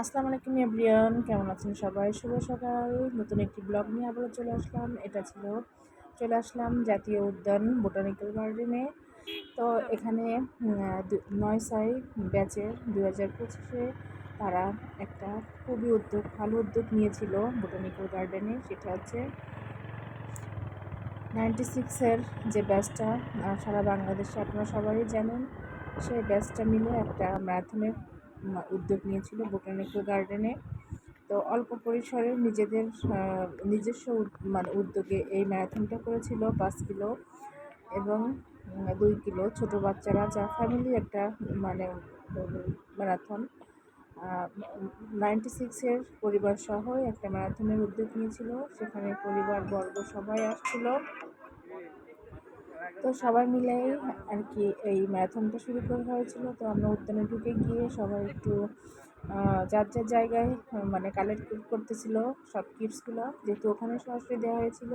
আসসালামু আলাইকুম এভরিওয়ান, কেমন আছেন সবাই? শুভ সকাল। নতুন একটি ব্লগ নিয়ে আবারও চলে আসলাম। এটা ছিল, চলে আসলাম জাতীয় উদ্যান বোটানিক্যাল গার্ডেনে। তো এখানে নয় ছয় ব্যাচের দু হাজার পঁচিশে তারা একটা খুবই উদ্যোগ, ভালো উদ্যোগ নিয়েছিল বোটানিক্যাল গার্ডেনে। সেটা হচ্ছে নাইনটি সিক্সের যে ব্যাচটা সারা বাংলাদেশে আপনারা সবাই জানেন, সেই ব্যাচটা মিলে একটা ম্যারাথনের উদ্যোগ নিয়েছিল বোটানিক্যাল গার্ডেনে। তো অল্প পরিসরে নিজেদের নিজস্ব মানে উদ্যোগে এই ম্যারাথনটা করেছিল পাঁচ কিলো এবং দুই কিলো ছোট বাচ্চারা, যা ফ্যামিলি একটা মানে ম্যারাথন। নাইনটি সিক্সের পরিবার সহ একটা ম্যারাথনের উদ্যোগ নিয়েছিল। সেখানে পরিবার বর্গ সবাই আসছিল। তো সবাই মিলেই আর কি এই ম্যারাথনটা শুরু করা হয়েছিল। তো আমরা উদ্যানে ঢুকে গিয়ে সবাই একটু যার যার জায়গায় মানে কালেক্ট করতেছিল সব কিটসগুলো যেহেতু ওখানে সরাসরি দেওয়া হয়েছিল,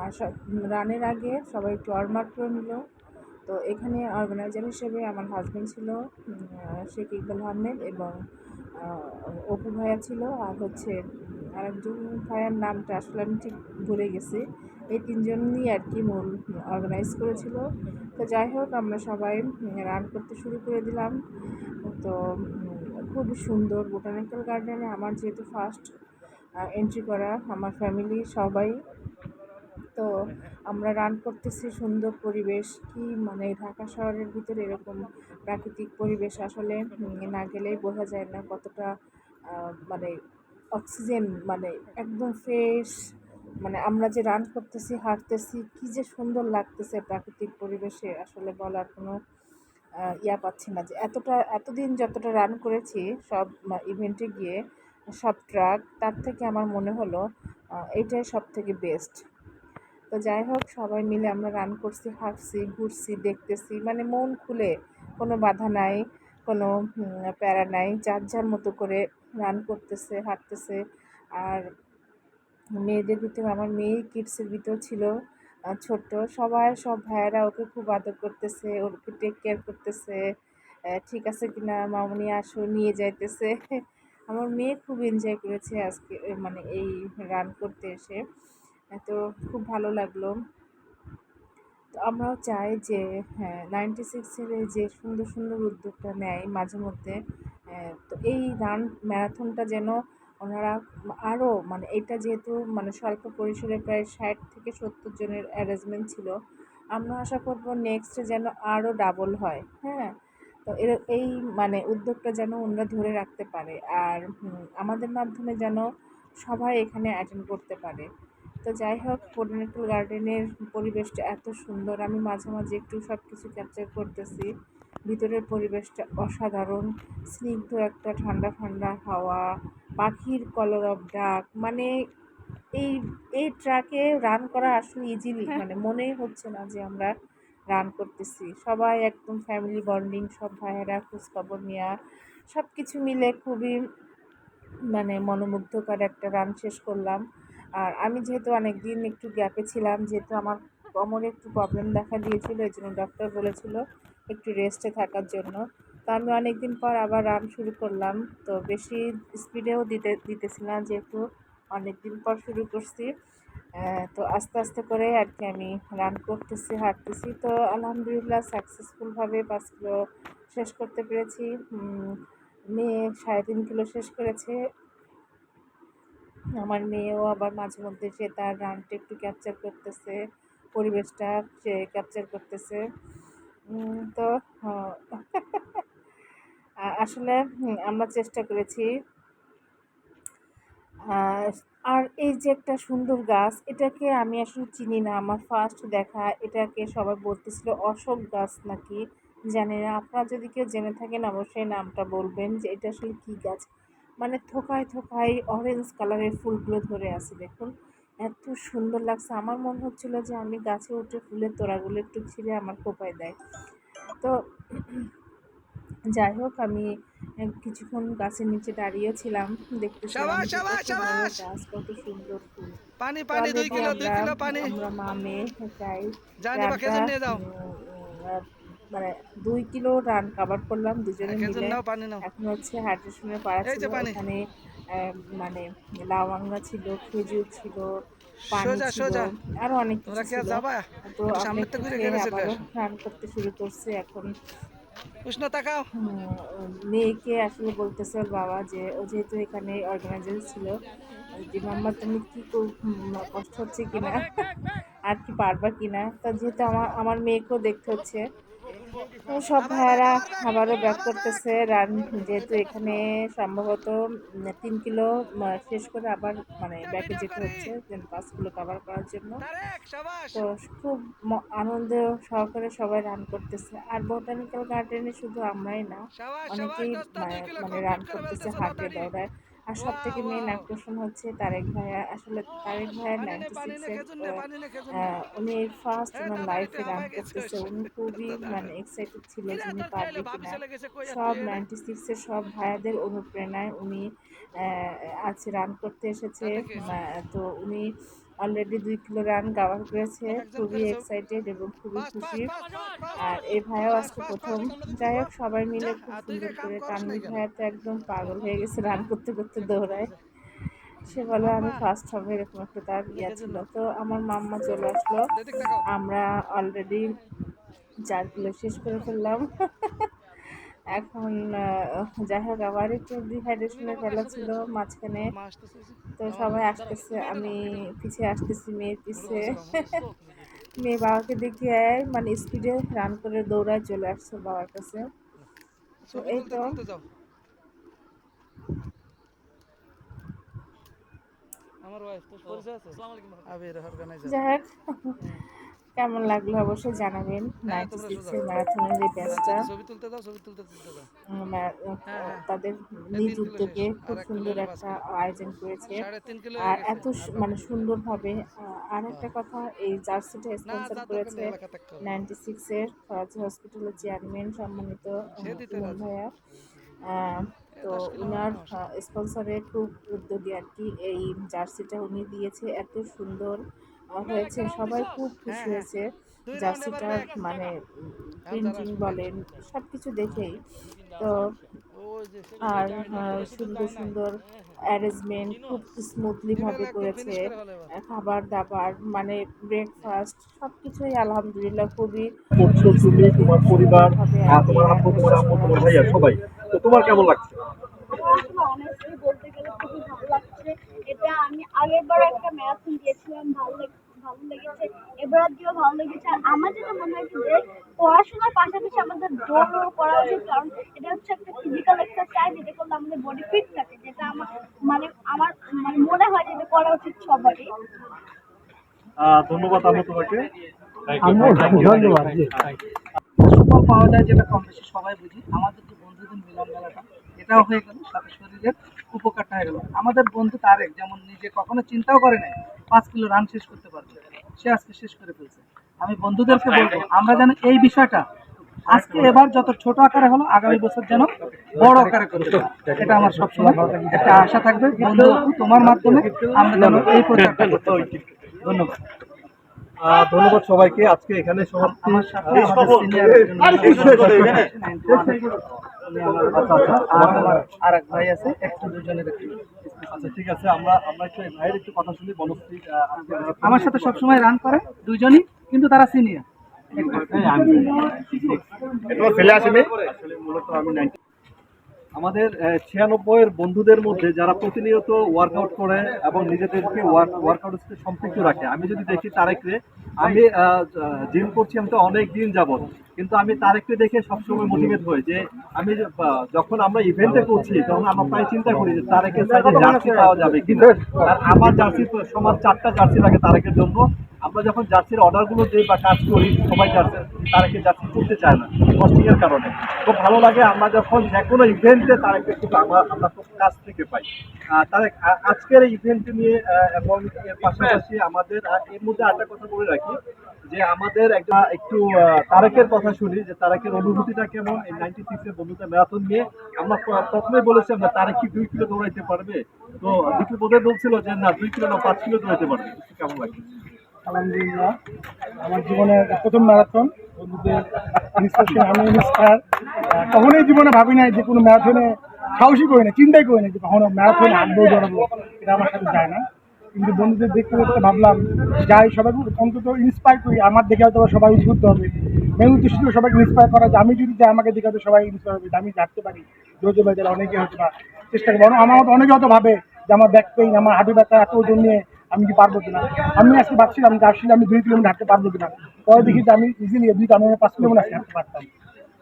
আর সব রানের আগে সবাই একটু অরমার্ক করে নিল। তো এখানে অর্গানাইজার হিসেবে আমার হাজব্যান্ড ছিল শেখ ইকবাল আহমেদ এবং অপু ভাইয়া ছিল, আর হচ্ছে আরেকজন ভাইয়ার নামটা আসলে আমি ঠিক ভুলে গেছি। এই তিনজনই আর কি মূল অর্গানাইজ করেছিল। তো যাই হোক, আমরা সবাই রান করতে শুরু করে দিলাম। তো খুব সুন্দর বোটানিক্যাল গার্ডেনে আমার যেহেতু ফার্স্ট এন্ট্রি করা, আমার ফ্যামিলি সবাই। তো আমরা রান করতেছি সুন্দর পরিবেশ। কি মানে ঢাকা শহরের ভিতরে এরকম প্রাকৃতিক পরিবেশ আসলে না গেলেই বোঝা যায় না কতটা মানে অক্সিজেন মানে একদম ফ্রেশ মানে আমরা যে রান করতেছি হাঁটতেছি কি যে সুন্দর লাগতেছে প্রাকৃতিক পরিবেশে, আসলে বলার কোনো ইয়া পাচ্ছি না যে এতটা, এতদিন যতটা রান করেছি, সব ইভেন্টে গিয়ে, সব ট্রাক, তার থেকে আমার মনে হলো এটাই সব থেকে বেস্ট। তো যাই হোক, সবাই মিলে আমরা রান করছি, হাঁটছি, ঘুরছি, দেখতেছি মানে মন খুলে, কোনো বাধা নাই, কোনো প্যারা নাই, যার যার মতো করে রান করতেছে, হাঁটতেছে। আর মেয়েদের ভিতরে, আমার মেয়ে কিডসের ভিতর ছিল ছোট্ট। সবাই, সব ভাইয়েরা ওকে খুব আদর করতেছে, ওকে টেক কেয়ার করতেছে। ঠিক আছে কিনা, মামনি আসো, নিয়ে যাইতেছে। আমার মেয়ে খুব এনজয় করেছে আজকে মানে এই রান করতে এসে। তো খুব ভালো লাগল। তো আমরাও চাই যে হ্যাঁ নাইনটি সিক্সের যে সুন্দর সুন্দর উদ্যোগটা নেয় মাঝে মধ্যে। তো এই রান ম্যারাথনটা যেন ওনারা আরও মানে এটা যেহেতু মানে স্বল্প পরিসরে প্রায় ষাট থেকে সত্তর জনের অ্যারেঞ্জমেন্ট ছিল, আমরা আশা করব নেক্সটে যেন আরও ডাবল হয় হ্যাঁ? তো এর, এই মানে উদ্যোগটা যেন ওনারা ধরে রাখতে পারে আর আমাদের মাধ্যমে যেন সবাই এখানে অ্যাটেন্ড করতে পারে। তো যাই হোক বোটানিক্যাল গার্ডেনের পরিবেশটা এত সুন্দর, আমি মাঝে মাঝে একটু সব কিছু ক্যাপচার করতেছি। ভিতরের পরিবেশটা অসাধারণ স্নিগ্ধ একটা ঠান্ডা ঠান্ডা হাওয়া পাখির কলরব ডাক মানে এই এই ট্রাকে রান করা আসলে ইজিলি মানে মনেই হচ্ছে না যে আমরা রান করতেছি। সবাই একদম ফ্যামিলি বন্ডিং সব ভাইয়েরা খোঁজখবর নেওয়া সব কিছু মিলে খুবই মানে মনোমুগ্ধকর একটা রান শেষ করলাম। আর আমি যেহেতু অনেক দিন একটু গ্যাপে ছিলাম যেহেতু আমার কোমরে একটু প্রবলেম দেখা দিয়েছিল এই জন্য ডক্টর বলেছিল একটু রেস্টে থাকার জন্য। তো আমি অনেক দিন পর আবার রান শুরু করলাম। তো বেশি স্পিডেও দিতে, দিতেছি না যেহেতু অনেক দিন পর শুরু করছি। তো আস্তে আস্তে করে আর কি আমি রান করতেছি, হাঁটতেছি। তো আলহামদুলিল্লাহ সাকসেসফুলভাবে পাঁচ কিলো শেষ করতে পেরেছি। মেয়ে সাড়ে তিন কিলো শেষ করেছে। আমার মেয়েও আবার মাঝে মধ্যে সে তার রানটা একটু ক্যাপচার করতেছে। পরিবেশটা সে ক্যাপচার করতেছে। তো আসলে আমরা চেষ্টা করেছি। আর এই যে একটা সুন্দর গাছ, এটাকে আমি আসলে চিনি না। আমার ফার্স্ট দেখা এটাকে সবাই বলতেছিল অশোক গাছ নাকি? জানি না। আপনারা যদি কেউ জেনে থাকেন, অবশ্যই নামটা বলবেন যে এটা আসলে কী গাছ? মানে থোকায় থোকায় অরেঞ্জ কালারের ফুলগুলো ধরে আছে, দেখুন। এত সুন্দর লাগছে। আমার মনে হচ্ছিল যে আমি গাছে উঠে ফুলের তোড়াগুলো একটু ছিঁড়ে আমার কোপায় দেয়। তো যাই হোক আমি কিছুক্ষণ গাছের নিচে দাঁড়িয়েছিলাম শাবাশ। গাছ কত সুন্দর ফুল। পানি পানি দুই কিলো দুই কিলো পানি। আমরা মা মেয়ে মানে দুই কিলো রান কাভার করলাম দুজনে মিলে। এখন হচ্ছে হাইড্রেশনের পাড়া ছিল ওখানে মানে লাউয়াঙ্গা ছিল খেজুর ছিল। আরও অনেক কিছু তো। রান করতে শুরু করছে এখন। মেয়েকে আসলে বলতেছে ওর বাবা যে ও যেহেতু এখানে অর্গানাইজার ছিল যে মাম্মা তুমি কি কষ্ট হচ্ছে কিনা? আর কি পারবা কিনা? তা যেহেতু আমার আমার মেয়েকেও দেখতে হচ্ছে সব ভাইয়ারা খাবারও ব্যাক করতেছে। রান যেহেতু এখানে সম্ভবত তিন কিলো শেষ করে আবার মানে ব্যাকে যেতে হচ্ছে পাঁচ কিলো কভার করার জন্য। তো খুব আনন্দ সহকারে সবাই রান করতেছে। আর বোটানিক্যাল গার্ডেনে শুধু আমরাই না, অনেকেই মানে কিলো মানে রান করতেছে দাদানি দৌড়ায়। আর সব থেকে মেন আকর্ষণ হচ্ছে তারেক ভাইয়া। আসলে তারেক ভাইয়া নাইনটি সিক্সের উনি ফার্স্ট ওনার লাইফে গান করতেছে। উনি খুবই মানে এক্সাইটেড ছিলেন উনি পারবে কিনা। সব তুই নাইনটি সিক্সের সব ভাইয়াদের অনুপ্রেরণায় উনি আজ রান করতে এসেছে। তো উনি অলরেডি দুই কিলো রান কাভার করেছে খুবই এক্সাইটেড এবং খুবই খুশি। আর। এই ভাইয়াও পাস, আজকে প্রথম। যাই হোক সবাই মিলে খুব সুন্দর করে তানভীর ভাইয়া তো একদম পাগল হয়ে গেছে রান করতে করতে দৌড়ায়। সে বলে আমি ফার্স্ট হবে এরকম একটা তার ইয়া ছিল। তো আমার মাম্মা চলে আসলো। আমরা অলরেডি চার কিলো শেষ করে ফেললাম। এখন যাই হোক আবার একটু ডিহাইড্রেশনের খেলা ছিল মাঝখানে। তো সবাই আসতেছে আমি পিছিয়ে আসতেছি মেয়ের পিছে। বলো, মেয়ে বাবাকে দেখিয়ে মানে স্পিডে রান করে দৌড়ায় চলে আসছে বাবার কাছে। তো এই তো। আমার ওয়াইফ পরিচয় আছে? আবির অর্গানাইজার যাই হোক। কেমন লাগল অবশ্যই জানাবেন। হ্যাঁ, নাইনটি সিক্সের ম্যারাথনের এই ব্যাচটা তুলতে দাও হ্যাঁ। তাদের নিজ উদ্যোগে খুব সুন্দর একটা আয়োজন করেছে। আর এত মানে সুন্দরভাবে আর একটা কথা এই জার্সিটা স্পন্সর করেছে নাইনটি সিক্সের ফরাজি হসপিটালের চেয়ারম্যান সম্মানিত ভাইয়া। তো উনার। স্পন্সরে খুব উদ্যোগী আর কি এই জার্সিটা উনি দিয়েছে। এত সুন্দর হয়েছে সবাই খুব খুশি হ্যাঁ, হ্যাঁ। হয়েছে। জার্সিটার মানে প্রিন্টিং বলেন সব কিছু দেখেই তো আর সুন্দর সুন্দর অ্যারেঞ্জমেন্ট খুব স্মুথলি ভাবে করেছে। খাবার দাবার মানে ব্রেকফাস্ট সব কিছুই আলহামদুলিল্লাহ খুবই তুমি তোমার পরিবার তোমার তোমার ভাইয়া সবাই। তো তোমার কেমন লাগছে আসলে অনেস্টলি বলতে গেলে খুবই ভালো লাগছে এটা আমি আগের বার একটা ম্যারাথন দিয়েছিলাম ভালো ভালো লেগেছে এবার দিয়েও ভালো লেগেছে। আর আমার যেটা মনে হয় যে পড়াশোনার পাশাপাশি আমাদের দৌড়ও করা উচিত কারণ এটা হচ্ছে একটা ফিজিক্যাল এক্সারসাইজ এটা করলে আমাদের বডি ফিট থাকে যেটা আমার মানে আমার মানে মনে হয় যে এটা করা উচিত সবারই। ধন্যবাদ আম্মু তোমাকে। ধন্যবাদ সুফল পাওয়া যায় যেটা কম বেশি সবাই বুঝি আমাদের যে বন্ধুদের মিলন মেলাটা এটাও হয়ে গেল সাথে শরীরের উপকারটা হয়ে গেল আমাদের বন্ধু তারেক যেমন নিজে কখনো চিন্তাও করে নাই পাঁচ কিলো রান শেষ করতে পারবে সে আজকে শেষ করে ফেলছে আমি বন্ধুদেরকে বলব আমরা যেন এই বিষয়টা আজকে এবার যত ছোট আকারে হলো আগামী বছর যেন বড় আকারে করতে এটা আমার সবসময় একটা আশা থাকবে বন্ধু তোমার মাধ্যমে আমরা যেন এই প্রচারটা করতে পারি ধন্যবাদ ধন্যবাদ সবাইকে আজকে এখানে সমাপ্তি আর এক ভাই আছে একটু দুজনের একটু আচ্ছা ঠিক আছে আমরা আমরা একটু ভাইয়ের একটু কথা শুনি বনশ্রী আমার সাথে সবসময় রান করে দুজনই কিন্তু তারা সিনিয়র আমি 90 আমাদের ছিয়ানব্বই এর বন্ধুদের মধ্যে যারা প্রতিনিয়ত ওয়ার্কআউট করে এবং নিজেদেরকে ওয়ার্কআউটের সাথে সম্পৃক্ত রাখে আমি যদি দেখি তারেকরে আমি জিম করছি আমি তো অনেক দিন যাবত কিন্তু আমি তারেককে দেখে সবসময় মোটিভেট হই যে আমি যখন আমরা ইভেন্টে করছি তখন আমরা প্রায় চিন্তা করি যে তারেকের সাইডে জার্সি পাওয়া যাবে কিন্তু আমার জার্সি সমান চারটা জার্সি লাগে তারেকের জন্য। আমরা যখন জার্সির অর্ডারগুলো দিই বা কাজ করি, সবাই জার্সি তারাকে জার্সি করতে চায় না কস্টিং এর কারণে। খুব ভালো লাগে, আমরা যখন যে কোনো ইভেন্টে তারাকে কিন্তু আমরা আমরা খুব কাছ থেকে পাই। তারেক আজকের এই ইভেন্ট নিয়ে এবং এর পাশাপাশি আমাদের এর মধ্যে আরেকটা কথা বলে রাখি। যে আমাদের একটা একটু তারেকের কথা শুনি, যে তারেকের অনুভূতিটা কেমন? এই নাইনটি সিক্স এর বন্ধুতা ম্যারাথন নিয়ে আমরা প্র- প্রথমে বলেছি আমরা তারেক কি দুই কিলো দৌড়াইতে পারবে? তো দুটো বোধহয় বলছিল যে না, দুই কিলো না, পাঁচ কিলো দৌড়াইতে পারবে। কেমন লাগে আলহামদুলিল্লাহ। আমার জীবনের প্রথম ম্যারাথন বন্ধুদের আমি ইন্সপায়ার কখনোই জীবনে ভাবি নাই যে কোনো ম্যারাথনে সাহসী করি না, চিন্তাই করি না যে কখনো ম্যারাথন আগ্রহ জড়াবো এটা আমার সাথে যায় না। কিন্তু বন্ধুদের দেখতে দেখতে ভাবলাম, যাই সবাইকে অন্তত ইন্সপায়ার করি, আমার দেখে হয়তো সবাই উদ্বুদ্ধ হবে। মেন উদ্দেশ্য ছিল সবাইকে ইন্সপায়ার করা, যে আমি যদি যাই, আমাকে দেখে হয়তো সবাই ইন্সপায়ার হবে আমি জানতে পারি। দৌড়তে পারি তাহলে অনেকে হয়তো বা চেষ্টা করব আমার মতো অনেকে হয়তো ভাবে যে আমার ব্যাক পেইন আমার হাঁটু ব্যথা এত ওজন নিয়ে আমি কি পারব কিনা। আমি আজকে ভাবছিলাম যে আসলে আমি দুই কিলোমিটার হাঁটতে পারব কিনা। পরে দেখি যে আমি ইজিলি দুই আমি পাঁচ কিলোমিটার হাঁটতে পারতাম।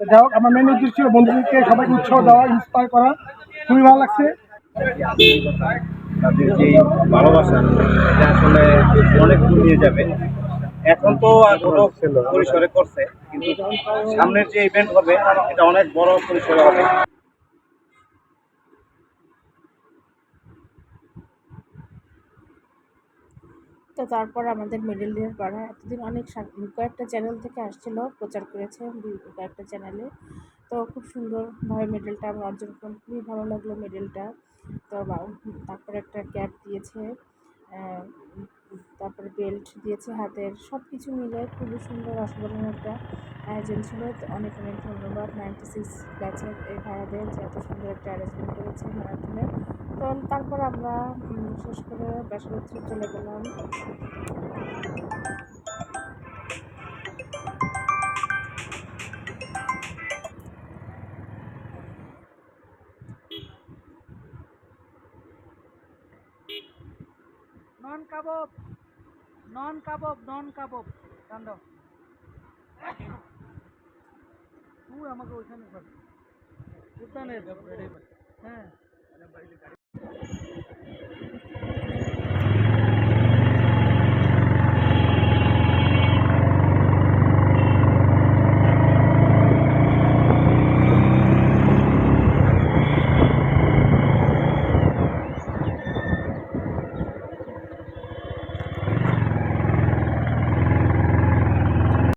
তো যাই হোক, আমার মেন উদ্দেশ্য ছিল বন্ধুদেরকে সবাইকে উৎসাহ দেওয়া ইন্সপায়ার করা। খুবই ভালো লাগছে। তাদের যে ভালোবাসা, এটা আসলে অনেক দূর নিয়ে যাবে। এখন তো ছোট পরিসরে করছে, কিন্তু সামনের যে ইভেন্ট হবে, এটা অনেক বড় পরিসরে হবে। তো তারপর আমাদের মিডল ইয়ার করা এতদিন অনেক কয়েকটা চ্যানেল থেকে আসছিল, প্রচার করেছে কয়েকটা চ্যানেলে তো খুব সুন্দরভাবে মেডেলটা আমরা অর্জন করলাম, খুবই ভালো লাগল মেডেলটা তো তারপরে একটা ক্যাপ দিয়েছে তারপরে বেল্ট দিয়েছে হাতের সব কিছু মিলে খুবই সুন্দর অসাধারণ একটা আয়োজন ছিল। অনেক অনেক ধন্যবাদ নাইনটি সিক্স ব্যাচের এই ভাইয়াদের যে এত সুন্দর একটা অ্যারেঞ্জমেন্ট করেছে ম্যারাথনে তো তারপর আমরা শেষ করে বেসরত্রে চলে গেলাম। কাবাব নন কাবাব নন কাবাব কান্ড তুই আমাকে ওইখানে উদ্যানে হ্যাঁ।